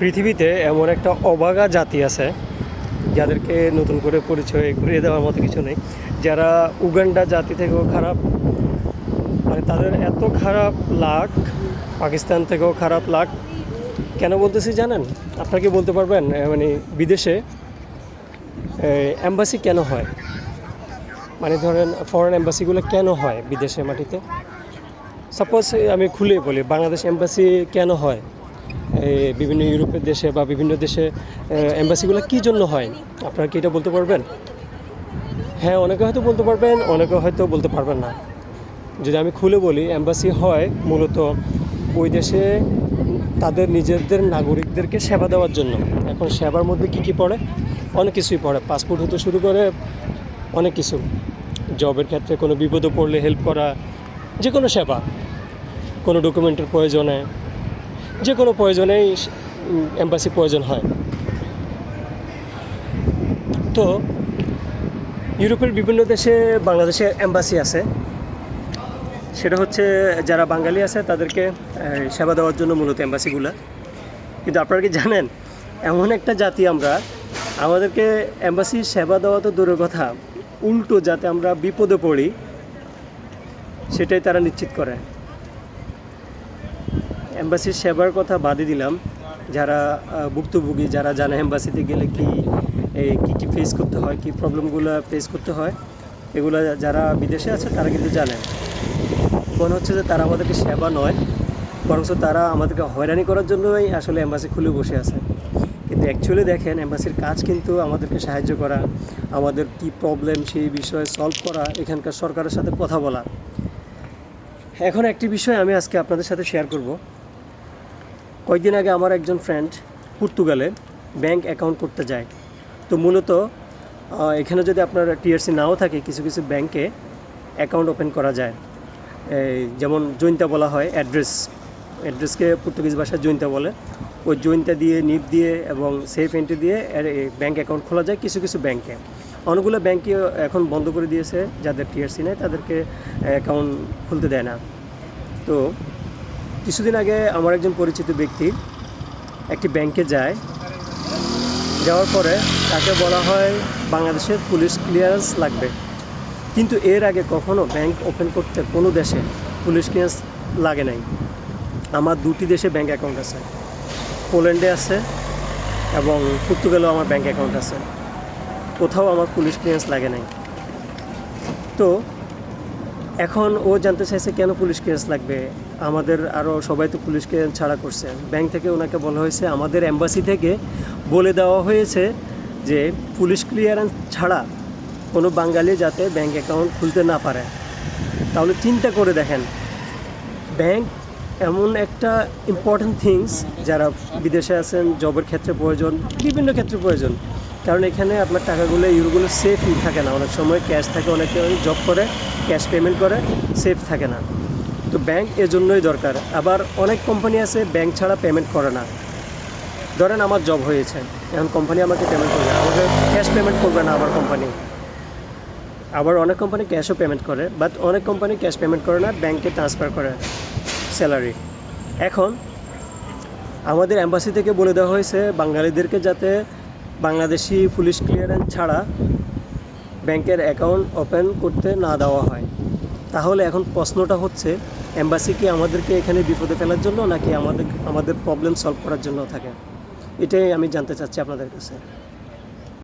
পৃথিবীতে এমন একটা অবাগা জাতি আছে, যাদেরকে নতুন করে পরিচয় ঘুরিয়ে দেওয়ার মতো কিছু নেই। যারা উগান্ডা জাতি থেকেও খারাপ মানে তাদের এত খারাপ লাক পাকিস্তান থেকেও খারাপ লাক কেন বলতেছি জানেন? আপনারা কি বলতে পারবেন? মানে বিদেশে অ্যাম্বাসি কেন হয়? মানে ধরেন ফরেন অ্যাম্বাসিগুলো কেন হয় বিদেশে মাটিতে? সাপোজ আমি খুলে বলি, বাংলাদেশ অ্যাম্বাসি কেন হয়? বিভিন্ন ইউরোপের দেশে বা বিভিন্ন দেশে এম্বাসিগুলো কী জন্য হয়? আপনারা কি এটা বলতে পারবেন? হ্যাঁ অনেকে হয়তো বলতে পারবেন, অনেকে হয়তো বলতে পারবেন না। যদি আমি খুলে বলি অ্যাম্বাসি হয় মূলত ওই দেশে তাদের নিজেদের নাগরিকদেরকে সেবা দেওয়ার জন্য। এখন সেবার মধ্যে কী কী পড়ে? অনেক কিছুই পড়ে। পাসপোর্ট হতে শুরু করে অনেক কিছু। জবের ক্ষেত্রে কোনো বিপদে পড়লে হেল্প করা যে কোনো সেবা। কোনো ডকুমেন্টের প্রয়োজনে যে কোনো প্রয়োজনেই এম্বাসি প্রয়োজন হয়। তো ইউরোপের বিভিন্ন দেশে বাংলাদেশে এম্বাসি আছে। সেটা হচ্ছে যারা বাঙালি আছে তাদেরকে সেবা দেওয়ার জন্য মূলত এম্বাসিগুলা কিন্তু আপনারা কি জানেন, এমন একটা জাতি আমরা, আমাদেরকে এম্বাসি সেবা দেওয়া তো দূরের কথা, উল্টো যাতে আমরা বিপদে পড়ি, সেটাই তারা নিশ্চিত করে। এম্বাসির সেবার কথা বাদই দিলাম। যারা ভুক্তভোগী, যারা জানে এম্বাসিতে গেলে কি কী কী ফেস করতে হয়, কী প্রবলেমগুলো ফেস করতে হয়, এগুলো যারা বিদেশে আছে তারা কিন্তু জানে। মনে হচ্ছে যে তারা আমাদেরকে সেবা নয়, বরঞ্চ তারা আমাদেরকে হয়রানি করার জন্যই আসলে এম্বাসি খুলে বসে আছে। কিন্তু অ্যাকচুয়ালি দেখেন, এম্বাসির কাজ কিন্তু আমাদেরকে সাহায্য করা, আমাদের কি প্রবলেম সেই বিষয়ে সলভ করা, এখানকার সরকারের সাথে কথা বলা। এখন একটি বিষয় আমি আজকে আপনাদের সাথে শেয়ার করব। কয়েকদিন আগে আমার একজন ফ্রেন্ড পর্তুগালে ব্যাংক অ্যাকাউন্ট করতে যায়। তো মূলত এখানে যদি আপনার টিআরসি নাও থাকে, কিছু কিছু ব্যাংকে অ্যাকাউন্ট ওপেন করা যায়। যেমন জৈন্তা বলা হয় অ্যাড্রেস অ্যাড্রেসকে পর্তুগিজ ভাষায় জৈন্তা বলে। ওই জৈন্তা দিয়ে নিপ দিয়ে এবং সেফ এন্ট্রি দিয়ে ব্যাংক অ্যাকাউন্ট খোলা যায় কিছু কিছু ব্যাংকে অনেকগুলো ব্যাংকে এখন বন্ধ করে দিয়েছে, যাদের টিআরসি নেই, তাদেরকে অ্যাকাউন্ট খুলতে দেয় না। তো কিছুদিন আগে আমার একজন পরিচিত ব্যক্তি একটি ব্যাংকে যায়। যাওয়ার পরে তাকে বলা হয় বাংলাদেশের পুলিশ ক্লিয়ারেন্স লাগবে। কিন্তু এর আগে কখনো ব্যাংক ওপেন করতে কোনো দেশে পুলিশ ক্লিয়ারেন্স লাগে নাই। আমার দুটি দেশে ব্যাংক অ্যাকাউন্ট আছে। পোল্যান্ডে আছে এবং পর্তুগালেও আমার ব্যাংক অ্যাকাউন্ট আছে। কোথাও আমার পুলিশ ক্লিয়ারেন্স লাগে নাই। তো এখন ও জানতে চাইছে কেন পুলিশ ক্লিয়ারেন্স লাগবে? আমাদের আরও সবাই তো পুলিশ ক্লিয়ারেন্স ছাড়া করছে। ব্যাংক থেকে ওনাকে বলা হয়েছে, আমাদের এম্বাসি থেকে বলে দেওয়া হয়েছে যে পুলিশ ক্লিয়ারেন্স ছাড়া কোনো বাঙালি যাতে ব্যাংক অ্যাকাউন্ট খুলতে না পারে। তাহলে চিন্তা করে দেখেন, ব্যাংক এমন একটা ইম্পর্ট্যান্ট থিংস যারা বিদেশে আছেন জবের ক্ষেত্রে প্রয়োজন, বিভিন্ন ক্ষেত্রে প্রয়োজন। কারণ এখানে আপনার টাকাগুলো, ইউরোগুলো সেফই থাকে না। অনেক সময় ক্যাশ থাকে, অনেকে জব করে ক্যাশ পেমেন্ট করে সেফ থাকে না। তো ব্যাংক এজন্যই দরকার। আবার অনেক কোম্পানি আছে ব্যাংক ছাড়া পেমেন্ট করে না। ধরেন আমার জব হয়েছে, এখন কোম্পানি আমাকে পেমেন্ট করবে। আমাকে ক্যাশ পেমেন্ট করবে না আমার কোম্পানি আবার অনেক কোম্পানি ক্যাশও পেমেন্ট করে বাট অনেক কোম্পানি ক্যাশ পেমেন্ট করে না ব্যাংকে ট্রান্সফার করে স্যালারি এখন আমাদের অ্যাম্বাসি থেকে বলে দেওয়া হয়েছে, বাঙালিদেরকে যাতে বাংলাদেশি পুলিশ ক্লিয়ারেন্স ছাড়া ব্যাংকের অ্যাকাউন্ট ওপেন করতে না দেওয়া হয়। তাহলে এখন প্রশ্নটা হচ্ছে অ্যাম্বাসি কি আমাদেরকে এখানে বিপদে ফেলার জন্য নাকি আমাদের আমাদের প্রবলেম সলভ করার জন্য থাকে? এটাই আমি জানতে চাচ্ছি আপনাদের কাছে।